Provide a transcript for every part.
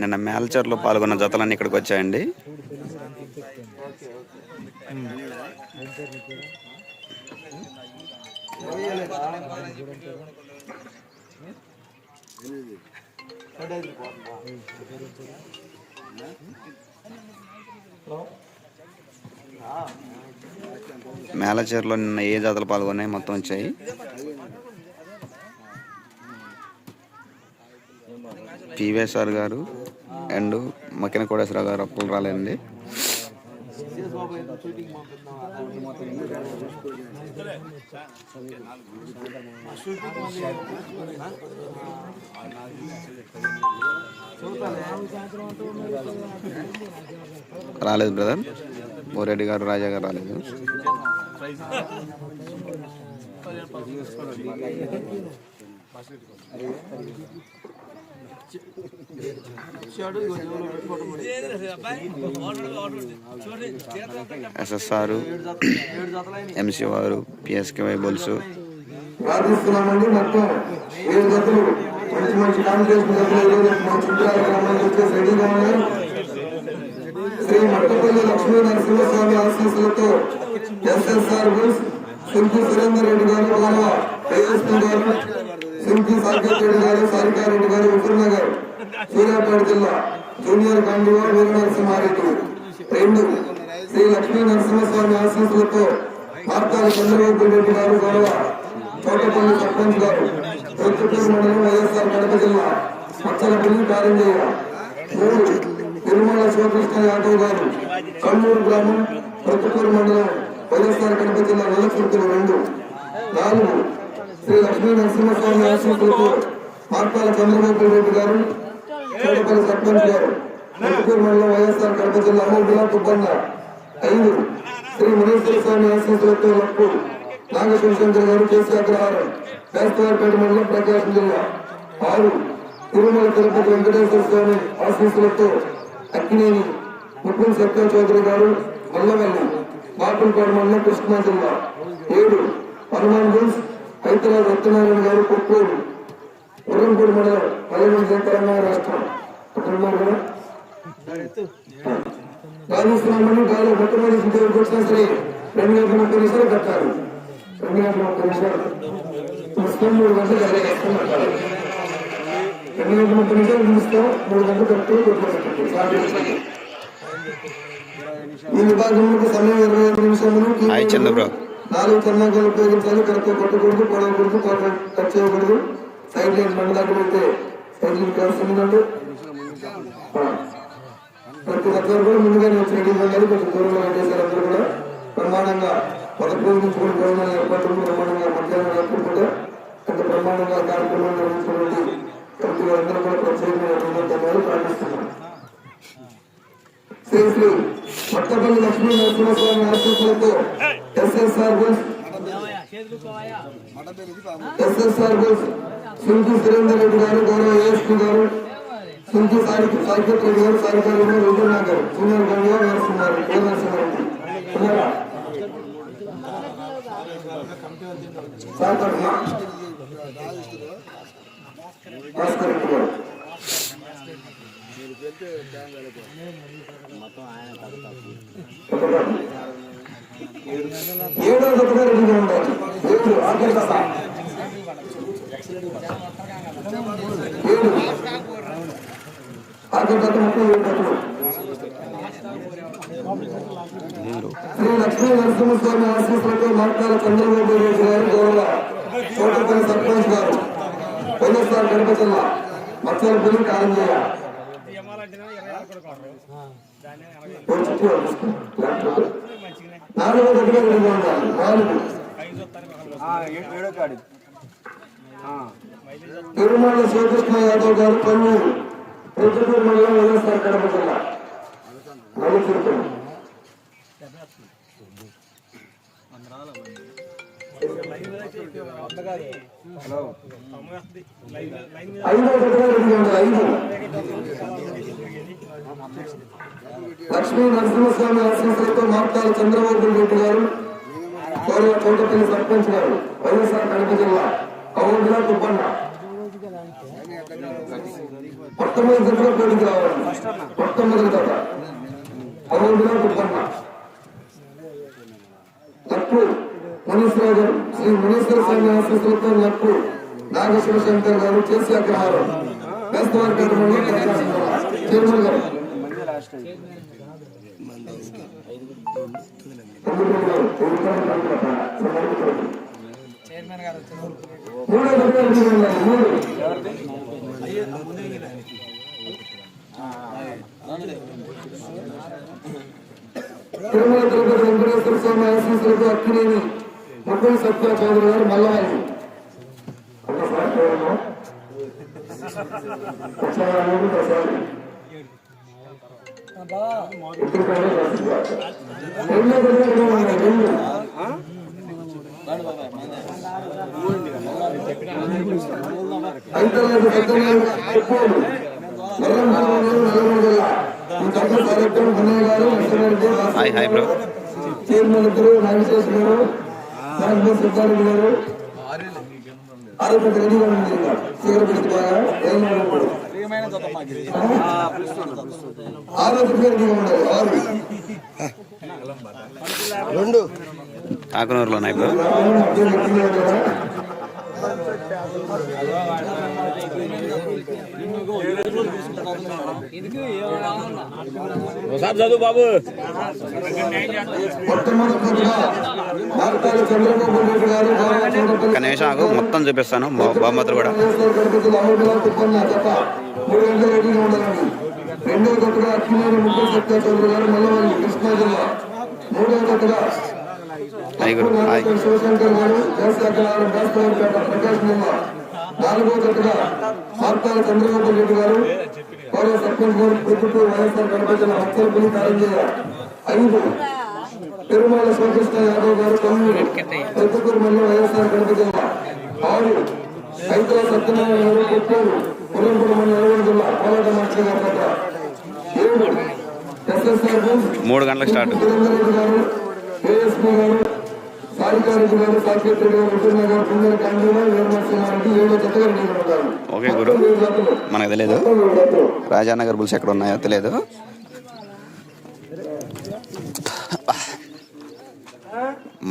నిన్న మేల్చర్లో పాల్గొన్న జతలన్నీ ఇక్కడికి వచ్చాయండి. మేలచేరులో నిన్న ఏ జాతలు పాల్గొన్నాయి? మొత్తం వచ్చాయి. టీవీఎస్ఆర్ గారు అండ్ మకిన కోడేశ్వరరావు గారు అప్పులు రాలేదండి. రాలేదు బ్రదర్. మోరెడ్డి గారు రాజా గారు రాలేదు. ఎస్ఎస్ఆర్ ఎంసీ వారు పిఎస్కే వై వైబుల్స్ ప్రార్థిస్తున్నామండి మొత్తం ఏడు జతలు మంచి మంచి కాంపిటీషన్ జతలు మా చుట్టాల గ్రామానికి వచ్చేసి రెడీగా ఉన్నాయి శ్రీ మట్టపల్లి లక్ష్మీ నరసింహస్వామి ఆశీస్సులతో ఎస్ఎస్ఆర్ బుల్స్ సింకి సురేందర్ రెడ్డి గారు గౌరవ ఏఎస్పీ గారు సింకి సాకేత్ రెడ్డి గారు సారికారెడ్డి గారు హుజూర్నగర్ సూర్యాపేట జిల్లా జూనియర్ కండువా వీర నరసింహారెడ్డి రెండు శ్రీ లక్ష్మీ నరసింహస్వామి ఆశీస్సులతో మార్తాల చంద్రబాబు రెడ్డి గారు గౌరవ తోటపల్లి సర్పంచ్ గారు ప్రొద్దుటూరు మండలం వైఎస్ఆర్ కడప జిల్లా మచ్చలపల్లి కారంజయ్య. మూడు తిరుమల శివకృష్ణ యాదవ్ గారు కల్లూరు గ్రామం ప్రొద్దుటూరు మండలం వైఎస్ఆర్ కడప జిల్లా నెలకొంటులు రెండు. నాలుగు శ్రీ లక్ష్మీ నరసింహస్వామి ఆశీస్సులతో మార్పాల చంద్రబాబు రెడ్డి గారు చోటపల్లి సర్పంచ్ గారు ప్రొద్దుటూరు మండలం వైఎస్ఆర్ కడప జిల్లా అమోబిలా తుబ్బన్న ఐదు శ్రీ మునీశ్వర స్వామి ఆశీస్సులతో లక్కు నాగశివశంకర్ గారు కేసీ అగ్రహారం శాస్త్రవారిపేట మండలం ప్రకాశం జిల్లా. ఆరు తిరుమల తిరుపతి వెంకటేశ్వర స్వామి ఆశీస్సులతో అక్కినేని ముప్పం సర్కార్ చౌదరి గారు మల్లవల్లి బాపులపాడు మండలం కృష్ణా జిల్లా. ఏడు హనుమాన్ బుల్స్ రైతుల సత్యనారాయణ గారు కుప్పూరు ఉర్రంపూడి మండలం పల్లెటూరు తెలంగాణ రాష్ట్రం. ఇక్కడ ఉన్నారు గాలి మొట్టమొదటి దేవుడికి వచ్చినా సరే రెండు గంటల ముప్పై నిమిషాలు రెండు గంటల ముప్పై నిమిషాలు. మూడు గంటలు రెండు గంటల ముప్పై నిమిషాలు మూడు గంటలు కట్టి కొట్టుకోవాలి ఈ విభాగంలో సమయం ఇరవై ఐదు నాలుగు కర్మాగాలు ఉపయోగించాలి కరెక్ట్ కొట్టకూడదు పొడవకూడదు కట్ చేయకూడదు. సైడ్ లైన్ బండి దగ్గర అయితే సైడ్ లైన్ కాస్తుందండి ప్రతి ఒక్కరు కూడా ముందుగానే వచ్చి రెడీ ఉండాలి కొంచెం దూరంలో చేశారు అందరూ కూడా. ప్రమాణంగా మొదటి రోజు నుంచి కూడా భోజనాలు ఏర్పాట్లు ప్రమాణంగా మధ్యాహ్నం ఏర్పడుకుంటే అంత ప్రమాణంగా కార్యక్రమం నిర్వహించినటువంటి ప్రతి అందరూ కూడా ప్రత్యేకమైన ధన్యవాదాలు ప్రార్థిస్తున్నాం. శ్రీ శ్రీ పట్టపల్లి లక్ష్మీ నరసింహస్వామి ఆశీస్సులతో ఎస్ఎస్ఆర్ బస్ ఎస్ఎస్ఆర్ బస్ సింకి సురేందర్ రెడ్డి గారు గౌరవ ఏఎస్పీ గారు సింకి సాయి సాయికత్ రెడ్డి గారు సాయికారు గారు విజయనా గారు గంగా నరసింహారు ఏడో జతగా రెడీగా ఉండాలి ఏడు ఆఖరి దశ ఏడు ఆఖరి దశ ముప్పై ఏడు జతలు శ్రీ లక్ష్మీ నరసింహస్వామి ఆశీస్సులతో మాట్లాడ చంద్రబాబు నాయుడు గారు గౌరవ చోటపల్లి సర్పంచ్ గారు వైఎస్ఆర్ కడప జిల్లా మత్స్యాలపల్లి కారంజయ్య నాలుగో దగ్గర రెండు వందలు నాలుగు. తిరుమల శ్రీకృష్ణ యాదవ్ గారు కన్నూరు ప్రొద్దుటూరు మండలం వైఎస్ఆర్ కడప జిల్లా ఐదో ఐదు. లక్ష్మీ నరసింహస్వామి ఆశీస్సులతో మాట్లాడే చంద్రబాబు రెడ్డి గారు గౌరవ కోటపల్లి సర్పంచ్ గారు వైఎస్ఆర్ కడప జిల్లా తుప్పన్న పోటీకి రావాలి. మొట్టమొదటి మునీశ్వర గారు శ్రీ మునీశ్వర స్వామి ఆశీస్సులతో లక్కు నాగేశ్వర శంకర్ గారు చేసి అగ్రహారం. వేస్తవారి చైర్మన్ గారు మూడో దగ్గర తిరుమల తిరుపతి వెంకటేశ్వర స్వామి ఆశీస్సులతో అక్కినేని ముప్పై సత్య చౌదరి గారు మల్లవాయి రెండో హాయ్ హాయ్ బ్రో. చైర్మన్ గారు నాగేశ్వర గారు నాగేశ్వర సిద్ధారెడ్డి గారు ఆరోగ్య రెడీగా ఉంది సీఎం పెట్టుకోగా ఏం రెండు. రెడీగా ఉండాలి ఆరు కాకనూరులో ఉన్నాయి బ్రో మొట్టమొదటిగా మార్కాల చంద్రబాబు నాయుడు గారు గౌరవ చోటపల్లి ఒక్క నిమిషం ఆగు మొత్తం చూపిస్తాను బహు- బహుమతులు కూడా వైఎస్ఆర్ గణపతులు అమరులా తిప్పన్న జత మూడు గంటల రెడీగా ఉండాలండి రెండో జతగా అక్కినేని ముగ్గురు సత్య చౌదరి గారు మల్లవల్లి కృష్ణా జిల్లా మూడో జతగా హాయ్ గురు హాయ్ శివశంకర్ గారు దాస్తవారిపేట ప్రకాశం జిల్లా నాలుగో జతగా మార్కాల చంద్రబాబు రెడ్డి గారు గారు ప్రొద్దుటూరు వైఎస్ఆర్ జిల్లా హస్తలపల్లి కారంజయ్య ఐదు తిరుమల శ్రీకృష్ణ యాదవ్ గారు తొమ్మిది ప్రొద్దుటూరు మండలం వైఎస్ఆర్ కడప జిల్లా ఆరు సత్యనారాయణ గారు కొట్టూరు పురంపురం మండలం నల్గొండ జిల్లా గారి దగ్గర ఏడు ఎస్ఎస్ఆర్ మూడు గంటలకు స్టార్ట్. గారు ఏఎస్పీ గారు సారికారెడ్డి గారు సాకేత్ రెడ్డి గారు విజయనగర్ గారు కుందర కాంగ్రెస్ వీరనరసింహారెడ్డి ఏడో జతగా నిలబడతారు ఓకే గురు. మనకు తెలియదు రాజానగర్ బుల్స్ ఎక్కడ ఉన్నాయో తెలియదు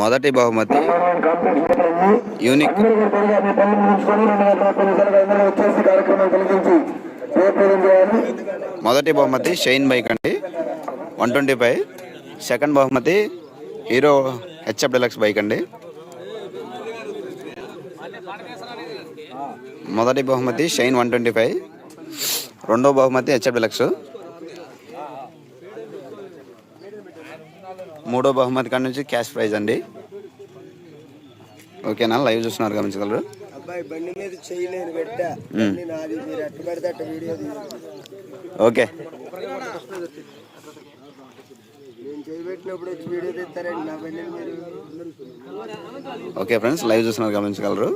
మొదటి బహుమతి యూనిక్. మొదటి బహుమతి షైన్ బైక్ అండి వన్ ట్వంటీ ఫైవ్. సెకండ్ బహుమతి హీరో హెచ్ఎఫ్ డెలక్స్ బైక్ అండి. మొదటి బహుమతి షైన్ వన్ ట్వంటీ ఫైవ్. రెండో బహుమతి హెచ్ఎఫ్ డెలక్స్. మూడో బహుమతి కాడ నుంచి క్యాష్ ప్రైజ్ అండి. ఓకేనా? లైవ్ చూస్తున్నారు గమనించగలరు. ఓకే. ఓకే ఫ్రెండ్స్ లైవ్ చూస్తున్నారు గమనించగలరు.